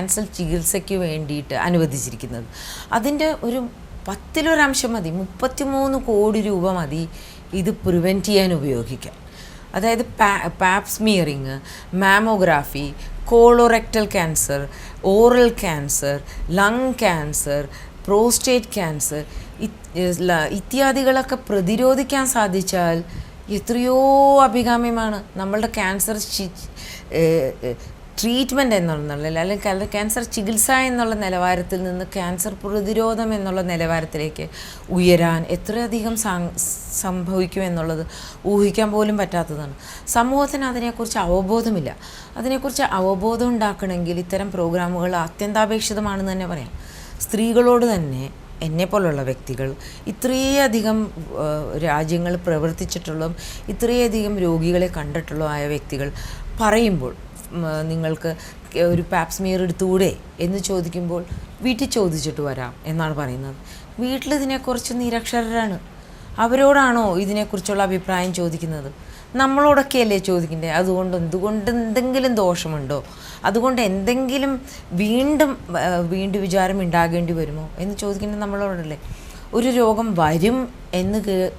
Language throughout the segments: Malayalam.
ക്യാൻസർ ചികിത്സയ്ക്ക് വേണ്ടിയിട്ട് അനുവദിച്ചിരിക്കുന്നത്. അതിന്റെ ഒരു പത്തിലൊരംശം മതി മുപ്പത്തിമൂന്ന് കോടി രൂപ മതി ഇത് പ്രിവെന്റ് ചെയ്യാൻ ഉപയോഗിക്കാൻ. അതായത് പാ pap smearing mammography colorectal cancer oral cancer lung cancer prostate cancer ഇത്യാദികളൊക്കെ പ്രതിരോധിക്കാൻ സാധിച്ചാൽ എത്രയോ അഭികാമ്യമാണ്. നമ്മളുടെ ക്യാൻസർ ട്രീറ്റ്മെന്റ് എന്നുള്ള അല്ലെങ്കിൽ ക്യാൻസർ ചികിത്സ എന്നുള്ള നിലവാരത്തിൽ നിന്ന് ക്യാൻസർ പ്രതിരോധം എന്നുള്ള നിലവാരത്തിലേക്ക് ഉയരാൻ എത്രയധികം സംഭവിക്കും എന്നുള്ളത് ഊഹിക്കാൻ പോലും പറ്റാത്തതാണ്. സമൂഹത്തിന് അതിനെക്കുറിച്ച് അവബോധമില്ല. അതിനെക്കുറിച്ച് അവബോധം ഉണ്ടാക്കണമെങ്കിൽ ഇത്തരം പ്രോഗ്രാമുകൾ അത്യന്താപേക്ഷിതമാണെന്ന് തന്നെ പറയാം. സ്ത്രീകളോട് തന്നെ എന്നെപ്പോലുള്ള വ്യക്തികൾ ഇത്രയധികം രാജ്യങ്ങൾ പ്രവർത്തിച്ചിട്ടുള്ളതും ഇത്രയധികം രോഗികളെ കണ്ടിട്ടുള്ളതുമായ വ്യക്തികൾ പറയുമ്പോൾ നിങ്ങൾക്ക് ഒരു പാപ്സ്മിയർ എടുത്തുകൂടെ എന്ന് ചോദിക്കുമ്പോൾ വീട്ടിൽ ചോദിച്ചിട്ട് വരാം എന്നാണ് പറയുന്നത്. വീട്ടിൽ ഇതിനെക്കുറിച്ച് നിരക്ഷരരാണ്. അവരോടാണോ ഇതിനെക്കുറിച്ചുള്ള അഭിപ്രായം ചോദിക്കുന്നത്? നമ്മളോടൊക്കെയല്ലേ ചോദിക്കണ്ടേ? അതുകൊണ്ട് എന്തുകൊണ്ട് എന്തെങ്കിലും ദോഷമുണ്ടോ? അതുകൊണ്ട് എന്തെങ്കിലും വീണ്ടും വീണ്ടും വിചാരം ഉണ്ടാകേണ്ടി വരുമോ എന്ന് ചോദിക്കേണ്ടത് നമ്മളോടല്ലേ? ഒരു രോഗം വരും എന്ന്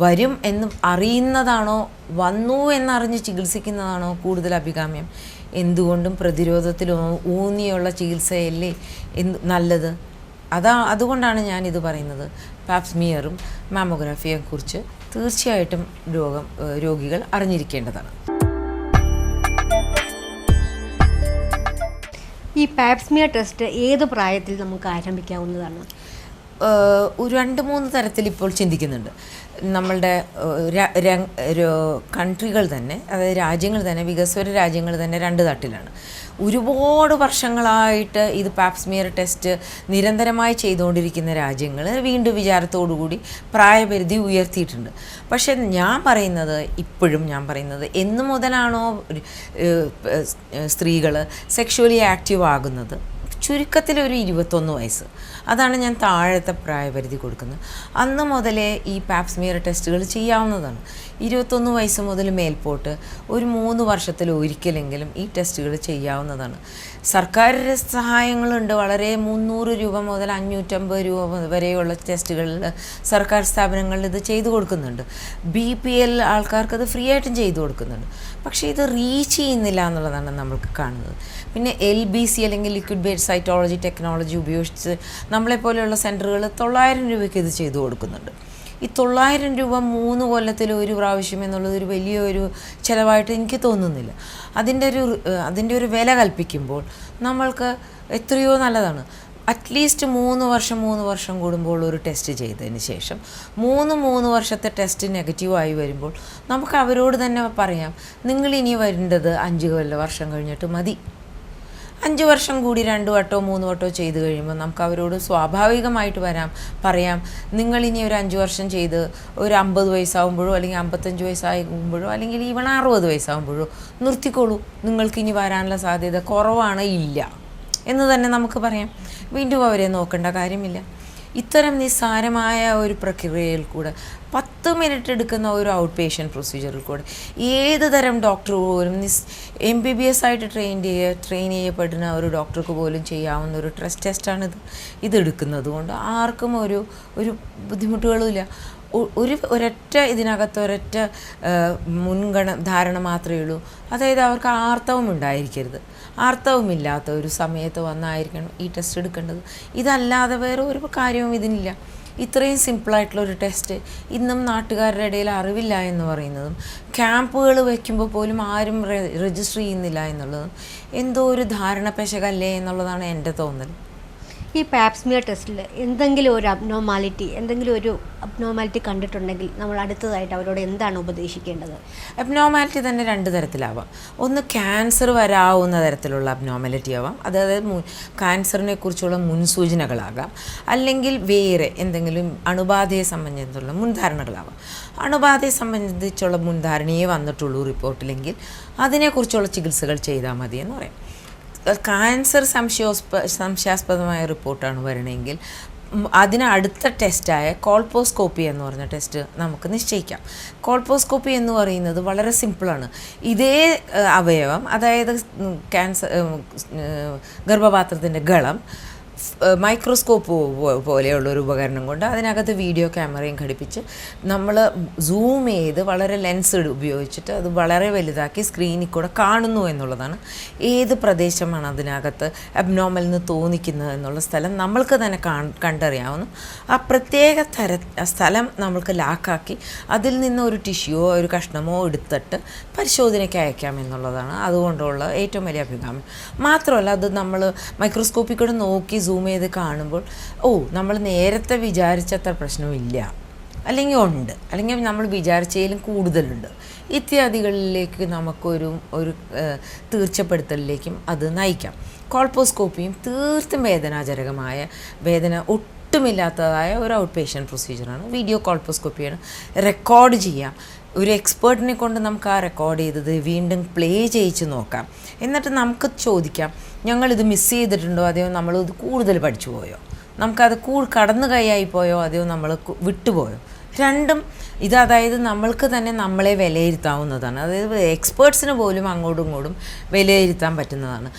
വരും എന്ന് അറിയുന്നതാണോ? വന്നു എന്നറിഞ്ഞ് ചികിത്സിക്കുന്നതാണോ കൂടുതൽ അഭികാമ്യം? എന്തുകൊണ്ടും പ്രതിരോധത്തിൽ ഊന്നിയുള്ള ചികിത്സയല്ലേ എന്ത് നല്ലത്? അതാ അതുകൊണ്ടാണ് ഞാനിത് പറയുന്നത്. പാപ്സ്മിയറും മാമോഗ്രാഫിയെക്കുറിച്ച് തീർച്ചയായിട്ടും രോഗം രോഗികൾ അറിഞ്ഞിരിക്കേണ്ടതാണ്. ഈ പാപ്സ്മിയർ ടെസ്റ്റ് ഏത് പ്രായത്തിൽ നമുക്ക് ആരംഭിക്കാവുന്നതാണ്? ഒരു രണ്ട് മൂന്ന് തരത്തിൽ ഇപ്പോൾ ചിന്തിക്കുന്നുണ്ട്. നമ്മളുടെ ഏഹ് ര- ര- രോ- കൺട്രികൾ തന്നെ അതായത് രാജ്യങ്ങൾ തന്നെ വികസ്വര രാജ്യങ്ങൾ തന്നെ രണ്ട് തട്ടിലാണ്. ഒരുപാട് വർഷങ്ങളായിട്ട് ഇത് പാപ്സ്മിയർ ടെസ്റ്റ് നിരന്തരമായി ചെയ്തുകൊണ്ടിരിക്കുന്ന രാജ്യങ്ങൾ വീണ്ടും വിചാരത്തോടുകൂടി പ്രായപരിധി ഉയർത്തിയിട്ടുണ്ട്. പക്ഷേ ഞാൻ പറയുന്നത് ഇപ്പോഴും ഞാൻ പറയുന്നത് എന്നു മുതലാണോ സ്ത്രീകൾ സെക്ഷുവലി ആക്റ്റീവ് ആകുന്നത്? ചുരുക്കത്തിൽ ഒരു ഇരുപത്തൊന്ന് വയസ്സ്. അതാണ് ഞാൻ താഴത്തെ പ്രായപരിധി കൊടുക്കുന്നത്. അന്ന് മുതലേ ഈ പാപ്സ്മിയർ ടെസ്റ്റുകൾ ചെയ്യാവുന്നതാണ്. ഇരുപത്തൊന്ന് വയസ്സ് മുതൽ മേൽപോട്ട് ഒരു മൂന്ന് വർഷത്തിൽ ഒരിക്കലെങ്കിലും ഈ ടെസ്റ്റുകൾ ചെയ്യാവുന്നതാണ്. സർക്കാർ സഹായങ്ങളുണ്ട്. വളരെ മുന്നൂറ് രൂപ മുതൽ അഞ്ഞൂറ്റമ്പത് രൂപ വരെയുള്ള ടെസ്റ്റുകളിൽ സർക്കാർ സ്ഥാപനങ്ങളിൽ ഇത് ചെയ്തു കൊടുക്കുന്നുണ്ട്. ബി പി എൽ ആൾക്കാർക്ക് അത് ഫ്രീ ആയിട്ടും ചെയ്തു കൊടുക്കുന്നുണ്ട്. പക്ഷേ ഇത് റീച്ച് ചെയ്യുന്നില്ല എന്നുള്ളതാണ് നമ്മൾക്ക് കാണുന്നത്. പിന്നെ എൽ ബി സി അല്ലെങ്കിൽ ലിക്വിഡ് ബേഡ് സൈറ്റോളജി ടെക്നോളജി ഉപയോഗിച്ച് നമ്മളെപ്പോലെയുള്ള സെന്ററുകൾ തൊള്ളായിരം രൂപയ്ക്ക് ഇത് ചെയ്തു കൊടുക്കുന്നുണ്ട്. ഈ തൊള്ളായിരം രൂപ മൂന്ന് കൊല്ലത്തിൽ ഒരു പ്രാവശ്യം എന്നുള്ളത് ഒരു വലിയൊരു ചിലവായിട്ട് എനിക്ക് തോന്നുന്നില്ല. അതിന്റെ ഒരു അതിന്റെ ഒരു വില കൽപ്പിക്കുമ്പോൾ നമ്മൾക്ക് എത്രയോ നല്ലതാണ്. അറ്റ്ലീസ്റ്റ് മൂന്ന് വർഷം മൂന്ന് വർഷം കൂടുമ്പോൾ ഒരു ടെസ്റ്റ് ചെയ്തതിന് ശേഷം മൂന്ന് മൂന്ന് വർഷത്തെ ടെസ്റ്റ് നെഗറ്റീവായി വരുമ്പോൾ നമുക്ക് അവരോട് തന്നെ പറയാം നിങ്ങൾ ഇനി വരേണ്ടത് അഞ്ച് കൊല്ലം വർഷം കഴിഞ്ഞിട്ട് മതി. അഞ്ച് വർഷം കൂടി രണ്ട് വട്ടോ മൂന്ന് വട്ടോ ചെയ്ത് കഴിയുമ്പോൾ നമുക്ക് അവരോട് സ്വാഭാവികമായിട്ട് വരാം പറയാം നിങ്ങൾ ഇനി ഒരു അഞ്ച് വർഷം ചെയ്ത് ഒരു അമ്പത് വയസ്സാകുമ്പോഴോ അല്ലെങ്കിൽ അമ്പത്തഞ്ച് വയസ്സാകുമ്പോഴോ അല്ലെങ്കിൽ ഈവൺ അറുപത് വയസ്സാകുമ്പോഴോ നിർത്തിക്കോളൂ. നിങ്ങൾക്ക് ഇനി വരാനുള്ള സാധ്യത കുറവാണ് ഇല്ല. എന്ന് തന്നെ നമുക്ക് പറയാം. വീണ്ടും അവരെ നോക്കേണ്ട കാര്യമില്ല. ഇത്തരം നിസ്സാരമായ ഒരു പ്രക്രിയയിൽ കൂടെ പത്ത് മിനിറ്റ് എടുക്കുന്ന ഒരു ഔട്ട് പേഷ്യന്റ് പ്രൊസീജിയറിൽ കൂടെ ഏത് തരം ഡോക്ടർ പോലും നിസ് എം ബി ബി എസ് ആയിട്ട് ട്രെയിൻ ചെയ്യ ട്രെയിൻ ചെയ്യപ്പെടുന്ന ഒരു ഡോക്ടർക്ക് പോലും ചെയ്യാവുന്ന ഒരു ട്രസ്റ്റ് ടെസ്റ്റാണ് ഇത്. ഇതെടുക്കുന്നത് കൊണ്ട് ആർക്കും ഒരു ഒരു ബുദ്ധിമുട്ടുകളുമില്ല ഒരു ഒരൊറ്റ ഇതിനകത്ത് ഒരൊറ്റ മുൻഗണ ധാരണ മാത്രമേ ഉള്ളൂ. അതായത് അവർക്ക് ആർത്തവം ഉണ്ടായിരിക്കരുത്. ആർത്തവമില്ലാത്ത ഒരു സമയത്ത് വന്നായിരിക്കണം ഈ ടെസ്റ്റ് എടുക്കേണ്ടത്. ഇതല്ലാതെ വേറെ ഒരു കാര്യവും ഇതിനില്ല. ഇത്രയും സിമ്പിളായിട്ടുള്ള ഒരു ടെസ്റ്റ് ഇന്നും നാട്ടുകാരുടെ ഇടയിൽ അറിവില്ല എന്ന് പറയുന്നതും ക്യാമ്പുകൾ വയ്ക്കുമ്പോൾ പോലും ആരും രജിസ്റ്റർ ചെയ്യുന്നില്ല എന്നുള്ളതും എന്തോ ഒരു ധാരണ പെശകല്ലേ എന്നുള്ളതാണ് എന്റെ തോന്നൽ. ഈ പാപ്സ്മിയ ടെസ്റ്റിൽ എന്തെങ്കിലും ഒരു അബ്നോമാലിറ്റി എന്തെങ്കിലും ഒരു അബ്നോമാലിറ്റി കണ്ടിട്ടുണ്ടെങ്കിൽ നമ്മൾ അടുത്തതായിട്ട് അവരോട് എന്താണ് ഉപദേശിക്കേണ്ടത്? അബ്നോമാലിറ്റി തന്നെ രണ്ട് തരത്തിലാവാം. ഒന്ന് ക്യാൻസർ വരാവുന്ന തരത്തിലുള്ള അബ്നോമാലിറ്റി ആവാം. അതായത് ക്യാൻസറിനെ കുറിച്ചുള്ള മുൻസൂചനകളാകാം. അല്ലെങ്കിൽ വേറെ എന്തെങ്കിലും അണുബാധയെ സംബന്ധിച്ചുള്ള മുൻധാരണകളാവാം. അണുബാധയെ സംബന്ധിച്ചുള്ള മുൻധാരണയെ വന്നിട്ടുള്ളൂ റിപ്പോർട്ടിലെങ്കിൽ അതിനെക്കുറിച്ചുള്ള ചികിത്സകൾ ചെയ്താൽ മതി എന്ന് പറയാം. ക്യാൻസർ സംശയോസ്പ സംശയാസ്പദമായ റിപ്പോർട്ടാണ് വരണമെങ്കിൽ അതിന് അടുത്ത ടെസ്റ്റായ കോൾപോസ്കോപ്പി എന്ന് പറഞ്ഞ ടെസ്റ്റ് നമുക്ക് നിശ്ചയിക്കാം. കോൾപോസ്കോപ്പി എന്ന് പറയുന്നത് വളരെ സിമ്പിളാണ് ഇതേ അവയവം അതായത് ക്യാൻസർ ഗർഭപാത്രത്തിന്റെ ഗളം മൈക്രോസ്കോപ്പ് പോലെയുള്ള ഒരു ഉപകരണം കൊണ്ട് അതിനകത്ത് വീഡിയോ ക്യാമറയും ഘടിപ്പിച്ച് നമ്മൾ സൂം ചെയ്ത് വളരെ ലെൻസ് ഉപയോഗിച്ചിട്ട് അത് വളരെ വലുതാക്കി സ്ക്രീനിൽ കൂടെ കാണുന്നു എന്നുള്ളതാണ്. ഏത് പ്രദേശമാണ് അതിനകത്ത് അബ്നോമൽ എന്ന് തോന്നിക്കുന്നത് എന്നുള്ള സ്ഥലം നമ്മൾക്ക് തന്നെ കണ്ടറിയാവുന്നു. ആ പ്രത്യേക തര സ്ഥലം നമ്മൾക്ക് ലാക്കാക്കി അതിൽ നിന്ന് ഒരു ടിഷ്യൂവോ ഒരു കഷ്ണമോ എടുത്തിട്ട് പരിശോധനയ്ക്ക് അയക്കാം എന്നുള്ളതാണ്. അതുകൊണ്ടുള്ള ഏറ്റവും വലിയ അഭികാമ്യം. മാത്രമല്ല അത് നമ്മൾ മൈക്രോസ്കോപ്പിൽ കൂടെ നോക്കി ചെയ്ത് കാണുമ്പോൾ ഓ നമ്മൾ നേരത്തെ വിചാരിച്ചത്ര പ്രശ്നമില്ല. അല്ലെങ്കിൽ ഉണ്ട്. അല്ലെങ്കിൽ നമ്മൾ വിചാരിച്ചതിലും കൂടുതലുണ്ട്. ഇത്യാദികളിലേക്ക് നമുക്കൊരു ഒരു തീർച്ചപ്പെടുത്തലിലേക്കും അത് നയിക്കാം. കോൾപ്പോസ്കോപ്പിയും തീർത്തും വേദനാജനകമായ വേദന ഒട്ടുമില്ലാത്തതായ ഒരു ഔട്ട് പേഷ്യന്റ് പ്രൊസീജിയറാണ് വീഡിയോ കോൾപ്പോസ്കോപ്പിയാണ് റെക്കോർഡ് ചെയ്യാം. ഒരു എക്സ്പേർട്ടിനെ കൊണ്ട് നമുക്ക് ആ റെക്കോർഡ് ചെയ്തത് വീണ്ടും പ്ലേ ചെയ്യിച്ച് നോക്കാം. എന്നിട്ട് നമുക്ക് ചോദിക്കാം ഞങ്ങളിത് മിസ് ചെയ്തിട്ടുണ്ടോ? അതെയോ നമ്മളിത് കൂടുതൽ പഠിച്ചു പോയോ? നമുക്കത് കൂ കടന്നു കൈയായി പോയോ? അതെയോ നമ്മൾ വിട്ടുപോയോ രണ്ടും ഇത് അതായത് നമ്മൾക്ക് തന്നെ നമ്മളെ വിലയിരുത്താവുന്നതാണ്. അതായത് എക്സ്പേർട്സിന് പോലും അങ്ങോട്ടും ഇങ്ങോട്ടും വിലയിരുത്താൻ പറ്റുന്നതാണ്.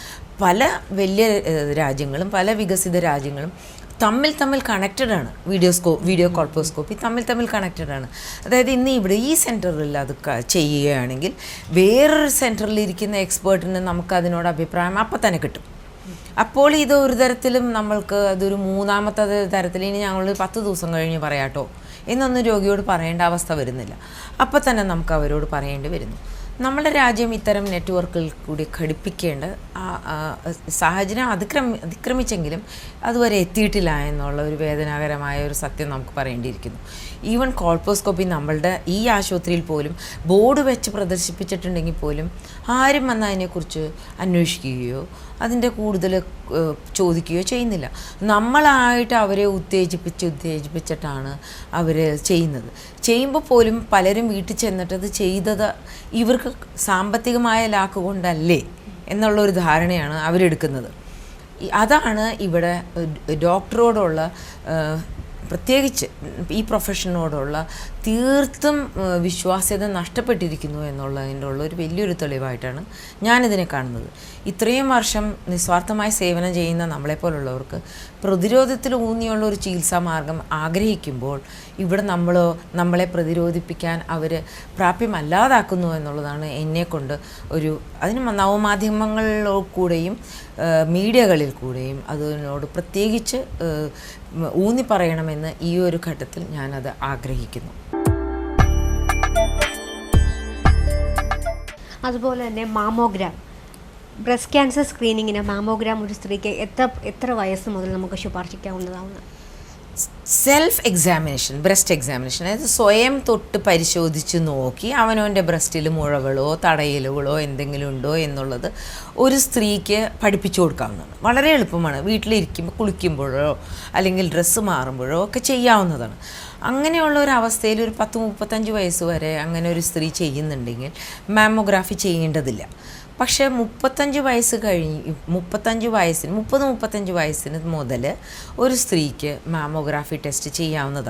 പല വലിയ രാജ്യങ്ങളും പല വികസിത രാജ്യങ്ങളും തമ്മിൽ തമ്മിൽ കണക്റ്റഡ് ആണ്. വീഡിയോസ്കോ വീഡിയോ കോൾപ്പോസ്കോപ്പി തമ്മിൽ തമ്മിൽ കണക്റ്റഡ് ആണ്. അതായത് ഇന്ന് ഇവിടെ ഈ സെന്ററിൽ അത് ചെയ്യുകയാണെങ്കിൽ വേറൊരു സെന്ററിൽ ഇരിക്കുന്ന എക്സ്പേർട്ടിന് നമുക്ക് അതിനോട് അഭിപ്രായം അപ്പം തന്നെ കിട്ടും. അപ്പോൾ ഇത് ഒരു തരത്തിലും നമ്മൾക്ക് അതൊരു മൂന്നാമത്തെ തരത്തിൽ ഇനി ഞങ്ങൾ പത്ത് ദിവസം കഴിഞ്ഞ് പറയാട്ടോ. എന്നൊന്നും രോഗിയോട് പറയേണ്ട അവസ്ഥ വരുന്നില്ല. അപ്പം തന്നെ നമുക്ക് അവരോട് പറയേണ്ടി വരുന്നു. നമ്മുടെ രാജ്യം ഇത്തരം നെറ്റ്വർക്കിൽ കൂടി ഘടിപ്പിക്കേണ്ട സാഹചര്യം അതിക്രമി അതിക്രമിച്ചെങ്കിലും അതുവരെ എത്തിയിട്ടില്ല എന്നുള്ള ഒരു വേദനാകരമായ ഒരു സത്യം നമുക്ക് പറയേണ്ടിയിരിക്കുന്നു. ഈവൻ കോൾപോസ്കോപ്പി നമ്മളുടെ ഈ ആശുപത്രിയിൽ പോലും ബോർഡ് വെച്ച് പ്രദർശിപ്പിച്ചിട്ടുണ്ടെങ്കിൽ പോലും ആരും വന്ന് അതിനെക്കുറിച്ച് അന്വേഷിക്കുകയോ അതിന്റെ കൂടുതൽ ചോദിക്കുകയോ ചെയ്യുന്നില്ല. നമ്മളായിട്ട് അവരെ ഉത്തേജിപ്പിച്ച് ഉത്തേജിപ്പിച്ചിട്ടാണ് അവർ ചെയ്യുന്നത്. ചെയ്യുമ്പോൾ പോലും പലരും വീട്ടിൽ ചെന്നിട്ട് അത് ചെയ്തത് ഇവർക്ക് സാമ്പത്തികമായ ലാക്ക് കൊണ്ടല്ലേ എന്നുള്ളൊരു ധാരണയാണ് അവരെടുക്കുന്നത്. അതാണ് ഇവിടെ ഡോക്ടറോടുള്ള പ്രത്യേകിച്ച് ഈ പ്രൊഫഷനോടുള്ള തീർത്തും വിശ്വാസ്യത നഷ്ടപ്പെട്ടിരിക്കുന്നു എന്നുള്ളതിന്റെ ഉള്ള ഒരു വലിയൊരു തെളിവായിട്ടാണ് ഞാനിതിനെ കാണുന്നത്. ഇത്രയും വർഷം നിസ്വാർത്ഥമായി സേവനം ചെയ്യുന്ന നമ്മളെപ്പോലുള്ളവർക്ക് പ്രതിരോധത്തിൽ ഊന്നിയുള്ള ഒരു ചികിത്സാ മാർഗം ആഗ്രഹിക്കുമ്പോൾ ഇവിടെ നമ്മൾ നമ്മളെ പ്രതിരോധിപ്പിക്കാൻ അവർ പ്രാപ്യമല്ലാതാക്കുന്നു എന്നുള്ളതാണ് എന്നെക്കൊണ്ട് ഒരു അതിന് നവമാധ്യമങ്ങളിലോ കൂടെയും മീഡിയകളിൽ കൂടെയും അതിനോട് പ്രത്യേകിച്ച് ഊന്നി പറയണമെന്ന് ഈ ഒരു ഘട്ടത്തിൽ ഞാനത് ആഗ്രഹിക്കുന്നു. അതുപോലെ തന്നെ മാമോഗ്രാം. ബ്രസ്റ്റ് ക്യാൻസർ സ്ക്രീനിങ്ങിന് മാമോഗ്രാം ഒരു സ്ത്രീക്ക് എത്ര എത്ര വയസ്സ് മുതൽ നമുക്ക് ശുപാർശിക്കാവുന്നതാണ്? സെൽഫ് എക്സാമിനേഷൻ ബ്രസ്റ്റ് എക്സാമിനേഷൻ അതായത് സ്വയം തൊട്ട് പരിശോധിച്ച് നോക്കി അവനവന്റെ ബ്രസ്റ്റിൽ മുഴകളോ തടയലുകളോ എന്തെങ്കിലും ഉണ്ടോ എന്നുള്ളത് ഒരു സ്ത്രീക്ക് പഠിപ്പിച്ചു കൊടുക്കാവുന്നതാണ്. വളരെ എളുപ്പമാണ്. വീട്ടിലിരിക്കുമ്പോൾ കുളിക്കുമ്പോഴോ അല്ലെങ്കിൽ ഡ്രസ്സ് മാറുമ്പോഴോ ഒക്കെ ചെയ്യാവുന്നതാണ്. അങ്ങനെയുള്ള ഒരു അവസ്ഥയിൽ ഒരു പത്ത് മുപ്പത്തഞ്ച് വയസ്സ് വരെ അങ്ങനെ ഒരു സ്ത്രീ ചെയ്യുന്നുണ്ടെങ്കിൽ മാമോഗ്രാഫി ചെയ്യേണ്ടതില്ല. പക്ഷേ മുപ്പത്തഞ്ച് വയസ്സ് കഴിഞ്ഞ് മുപ്പത്തഞ്ച് വയസ്സിന് മുപ്പത് മുപ്പത്തഞ്ച് വയസ്സിന് മുതൽ ഒരു സ്ത്രീക്ക് മാമോഗ്രാഫി ടെസ്റ്റ് ചെയ്യാവുന്നതാണ്